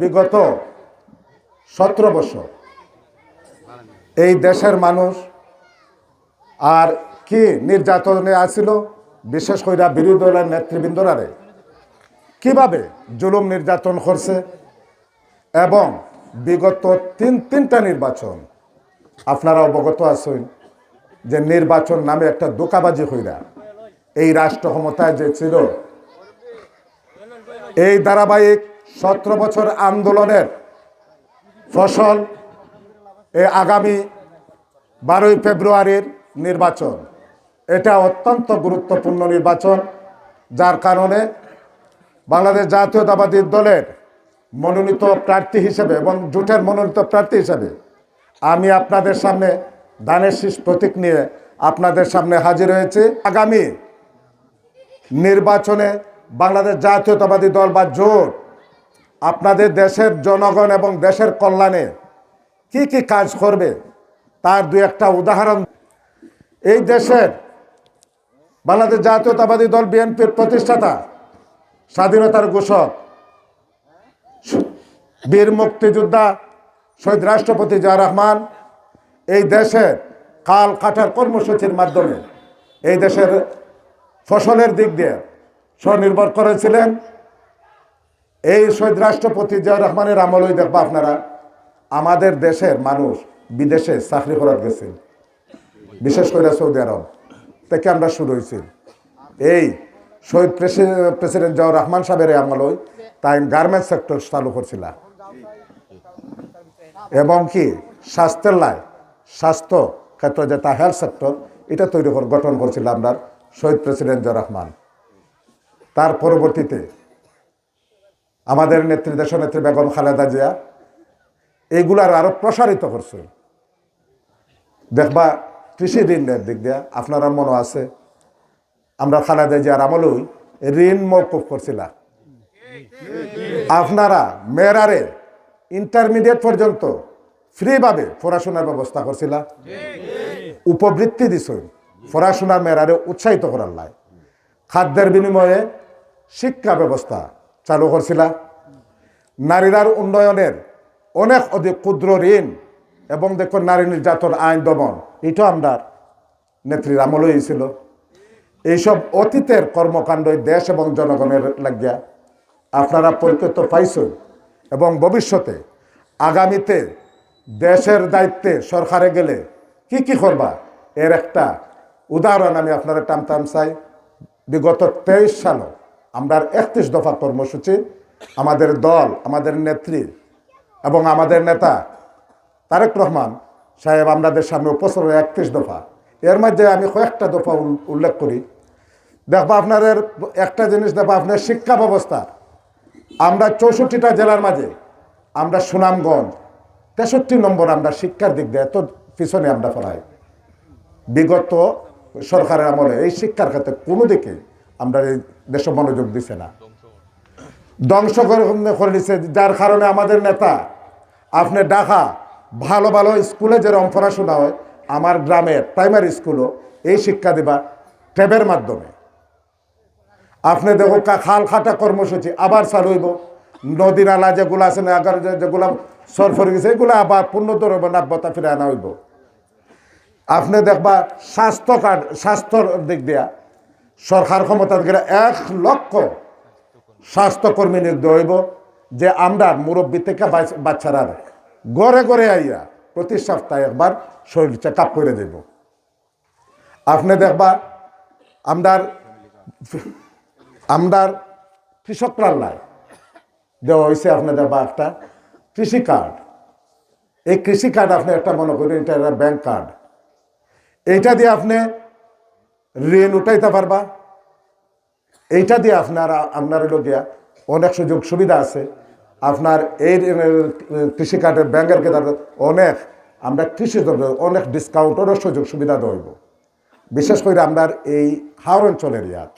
বিগত সতেরো বছর। এই দেশের মানুষ আর কি নির্যাতনে আসিল বিশেষ করে বিরোধী দলের নেতৃবৃন্দরারে কীভাবে জুলুম নির্যাতন করছে এবং বিগত তিন, তিনটা নির্বাচন আপনারা অবগত আছেন যে নির্বাচন নামে একটা দোকাবাজি হইরা এই রাষ্ট্র ক্ষমতায় যে ছিল, এই ধারাবাহিক সতেরো বছর আন্দোলনের ফসল এ আগামী বারোই ফেব্রুয়ারির নির্বাচন। এটা অত্যন্ত গুরুত্বপূর্ণ নির্বাচন, যার কারণে বাংলাদেশ জাতীয়তাবাদী দলের মনোনীত প্রার্থী হিসেবে এবং জোটের মনোনীত প্রার্থী হিসেবে আমি আপনাদের সামনে দানের শীষ প্রতীক নিয়ে আপনাদের সামনে হাজির হয়েছি। আগামী নির্বাচনে বাংলাদেশ জাতীয়তাবাদী দল বা জোট আপনাদের দেশের জনগণ এবং দেশের কল্যাণে কি কি কাজ করবে? তার দু একটা উদাহরণ। এই দেশের বাংলাদেশ জাতীয়তাবাদী দল বিএনপির প্রতিষ্ঠাতা, স্বাধীনতার ঘোষক, বীর মুক্তিযোদ্ধা শহীদ রাষ্ট্রপতি জিয়া রহমান এই দেশের কাল কাটার কর্মসূচির মাধ্যমে এই দেশের ফসলের দিক দিয়ে স্বনির্ভর করেছিলেন। এই শহীদ রাষ্ট্রপতি জিয়া রহমানের আমলই দেখব আপনারা, আমাদের দেশের মানুষ বিদেশে চাকরি করার গেছেন বিশেষ করে সৌদি আরব থেকে আমরা শুরু হয়েছি। এই শহীদ প্রেসি- প্রেসিডেন্ট জিয়াউর রহমান সাহেবের আমলই তাই গার্মেন্টস সেক্টর চালু করছিল। এবং কি স্বাস্থ্যের লাই, স্বাস্থ্য ক্ষেত্র যেটা হেলথ সেক্টর এটা তৈরি গঠন করছিল আমরা শহীদ প্রেসিডেন্ট জিয়া রহমান। তার পরবর্তীতে আমাদের নেত্রী, দেশনেত্রী বেগম খালেদা জিয়া এইগুলার আরও প্রসারিত করছে। দেখবা, কৃষি ঋণের দিক দিয়ে আপনারা মনে আছে। আমরা খালেদা জিয়ার আমলেই ঋণ মৌকুফ করছিলাম আপনারা মেয়েরারে ইন্টারমিডিয়েট পর্যন্ত ফ্রিভাবে পড়াশোনার ব্যবস্থা করছিল। উপবৃত্তি দিছই পড়াশোনার মেয়েরারে উৎসাহিত করার লাই। খাদ্যের বিনিময়ে শিক্ষা ব্যবস্থা চালু করছিল নারীরার উন্নয়নের অনেক অধিক ক্ষুদ্র ঋণ এবং দেখো নারী নির্যাতন আইন দমন এটাও আমরা নেত্রীর আমল হয়েছিল এইসব অতীতের কর্মকাণ্ড দেশ এবং জনগণের লাগিয়া আপনারা পরিচিত পাইছেন এবং ভবিষ্যতে আগামীতে দেশের দায়িত্বে সরকারে গেলে কি কি করবা এর একটা উদাহরণ আমি আপনারা টামটাম চাই। বিগত তেইশ সালে আমরা একত্রিশ দফা কর্মসূচি আমাদের দল, আমাদের নেত্রী এবং আমাদের নেতা তারেক রহমান সাহেব আমাদের সামনে উপস্থিত একত্রিশ দফা। এর মধ্যে আমি কয়েকটা দফা উল্লেখ করি। দেখব আপনাদের একটা জিনিস দেখব আপনার শিক্ষা ব্যবস্থা। আমরা চৌষট্টিটা জেলার মাঝে, আমরা সুনামগঞ্জ, তেষট্টি নম্বর আমরা শিক্ষার দিক দিয়ে এত পিছনে আমরা পড়াই। বিগত সরকারের আমলে এই শিক্ষার ক্ষেত্রে কোনো দিকে আমরা দেশে মনোযোগ দিছে না। ধ্বংস করে দিছে যার কারণে আমাদের নেতা, আপনি ডাকা ভালো ভালো স্কুলে যেরকম পড়াশোনা হয়, আমার গ্রামের প্রাইমারি স্কুলও এই শিক্ষা দিবা ট্যাবের মাধ্যমে। আপনি দেখো খাল খাটা কর্মসূচি আবার চালু হইব। নদী নালা যেগুলো আছে না আগার যেগুলো সরফরে গেছে, এগুলো আবার পূর্ণতর নাব্যতা ফিরে আনা হইব। আপনি দেখবা স্বাস্থ্য কার্ড, স্বাস্থ্যর দিক দিয়া সরকার ক্ষমতা থেকে এক লক্ষ স্বাস্থ্যকর্মী নিয়োগ হইব, যে আমরা মুরব্বী থেকে বাচ- বাচ্চারা গড়ে গড়ে আইয়া প্রতি সপ্তাহে একবার শরীর চেক আপ করে দেব। আপনি দেখবা, আমদার আমদার কৃষকরা লাই দেওয়া হয়েছে আপনি দেখবা একটা কৃষি কার্ড। এই কৃষি কার্ড আপনি একটা মনে করেন, এটা ব্যাংক কার্ড এইটা দিয়ে আপনি ঋণ উঠাইতে পারবা? এইটা দিয়ে আপনার আপনার হলো গিয়া অনেক সুযোগ সুবিধা আছে। আপনার এই কৃষি কার্ডের ব্যাংকের ক্ষেত্রে অনেক, আমরা কৃষি অনেক ডিসকাউন্টেরও সুযোগ সুবিধা দেব। বিশেষ করে আমরা এই হাওড় অঞ্চলের ইয়াত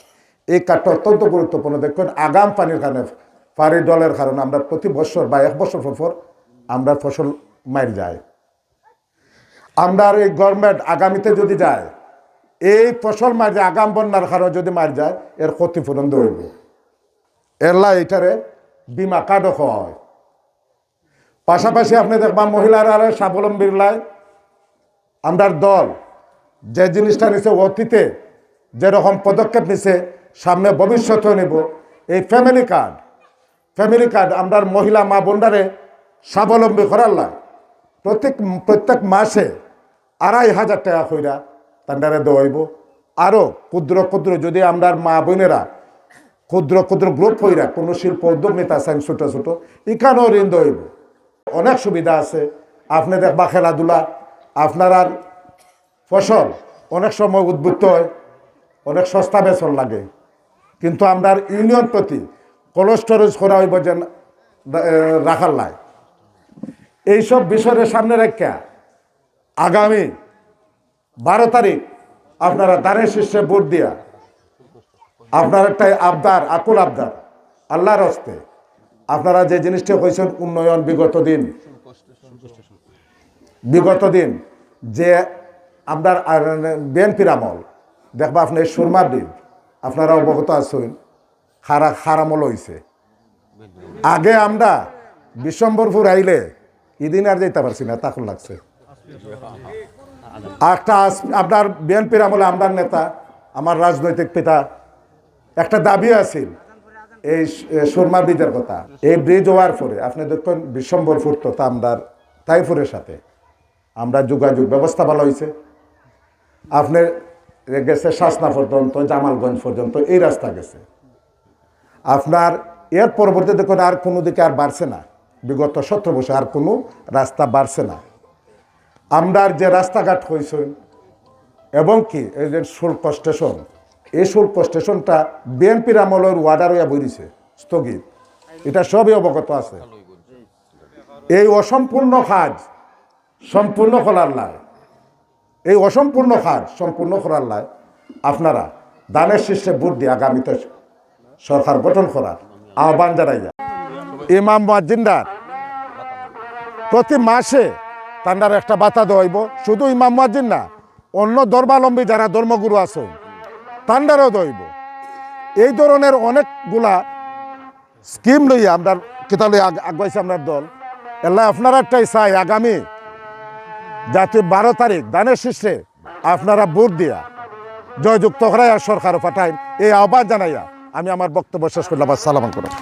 এই কার্ডটা অত্যন্ত গুরুত্বপূর্ণ। দেখুন, আগাম পানির কারণে পানি ডলের কারণে আমরা প্রতি বছর বা এক বছর পর পর আমরা ফসল মার যায় আমরা এই গভর্নমেন্ট আগামীতে যদি যায় এই ফসল মার যায়, আগাম বন্যার কারণে যদি মার যায়, এর ক্ষতিপূরণ দেব এরলা এইটারে বিমা কার্ডও খাওয়া হয়। পাশাপাশি আপনি দেখবা মহিলারা স্বাবলম্বীর লাই আমরার দল, যে জিনিসটা নিছে অতীতে, যেরকম পদক্ষেপ নিছে, সামনে ভবিষ্যতে নেব, এই ফ্যামিলি কার্ড ফ্যামিলি কার্ড আমরার মহিলা মা বোনদারে স্বাবলম্বী করার লাই। প্রত্যেক প্রত্যেক মাসে আড়াই হাজার টাকা কইরা তান্ডারে দেওয়াইব আরও ক্ষুদ্র ক্ষুদ্র যদি আমরার মা বোনেরা ক্ষুদ্র ক্ষুদ্র গ্রুপ হইরা কোনো শিল্প উদ্যোমিতা আছেন ছোট ছোট, এখানেও ঋণ দেওয়াইব অনেক সুবিধা আছে। আপনি দেখবা খেলাধুলা, আপনার আর ফসল অনেক সময় উদ্বুদ্ধ হয়, অনেক সস্তা বেতন লাগে। কিন্তু আমরা ইউনিয়ন প্রতি কোল্ড স্টোরেজ করা হইব যেন রাখার লাই এইসব বিষয়ের সামনে রেখা আগামী বারো তারিখ আপনারা দানের শীর্ষে ভোট দিয়া আপনার একটা আবদার, আকুল আবদার, আল্লাহর হস্তে আপনারা যে জিনিসটা কইছেন উন্নয়ন বিগত দিন বিগত দিন যে আপনার বিএনপির আমল, দেখবা আপনি সুরমার দিন, আপনারা অবগত আছেন খারা খারামল হয়েছে আগে আমরা বিশ্বম্বরপুর আইলে, ইদিন আর যেতে পারছি না তখন লাগছে। একটা আপনার বিএনপির আমলে আমদার নেতা, আমার রাজনৈতিক পিতা, একটা দাবি আছিল এই সুরমা ব্রিজের কথা। এই ব্রিজ হওয়ার পরে, আপনি দেখুন বিশ্বম্বরপুর তো আমদার তাইফুরের সাথে। আমরা যোগাযোগ ব্যবস্থা ভালো হয়েছে আপনি গেছে শাসনা পর্যন্ত, জামালগঞ্জ পর্যন্ত, এই রাস্তা গেছে। আপনার এর পরবর্তী দেখুন আর কোনো দিকে আর বাড়ছে না। বিগত সতেরো বছর আর কোনো রাস্তা বাড়ছে না। আমরার যে রাস্তাঘাট হয়েছে, এবং কি, এই যে শুল্ক স্টেশন, এই শুল্ক স্টেশনটা বিএনপির আমলের ওয়ার্ডার হইয়া বইছে, স্থগিত। এটা সবই অবগত আছে। এই অসম্পূর্ণ কাজ সম্পূর্ণ করার লাই। এই অসম্পূর্ণ কাজ সম্পূর্ণ করার লাই। আপনারা দানের শীর্ষে ভোট দিয়ে আগামীতে সরকার গঠন করার আহ্বান জানাইয়া। ইমাম মুয়াজ্জিনদার প্রতি মাসে তান্ডার একটা বাতা দেওয়াইব শুধু ইমাম মুয়াজ্জিন না, অন্য ধর্মাবলম্বী যারা ধর্মগুরু আছে, তান্ডারও দেওয়াইব এই ধরনের অনেকগুলা স্কিম লইয়া আমরা কেতালে আগাইছে আপনার দল। এল্লা আপনারা একটাই চাই, আগামী যাতে বারো তারিখ, দানের শীর্ষে আপনারা ভোট দিয়া জয়যুক্ত করাই সরকার পাঠায় এই আহ্বান জানাইয়া আমি আমার বক্তব্য শেষ করলাম। আসসালাম করলাম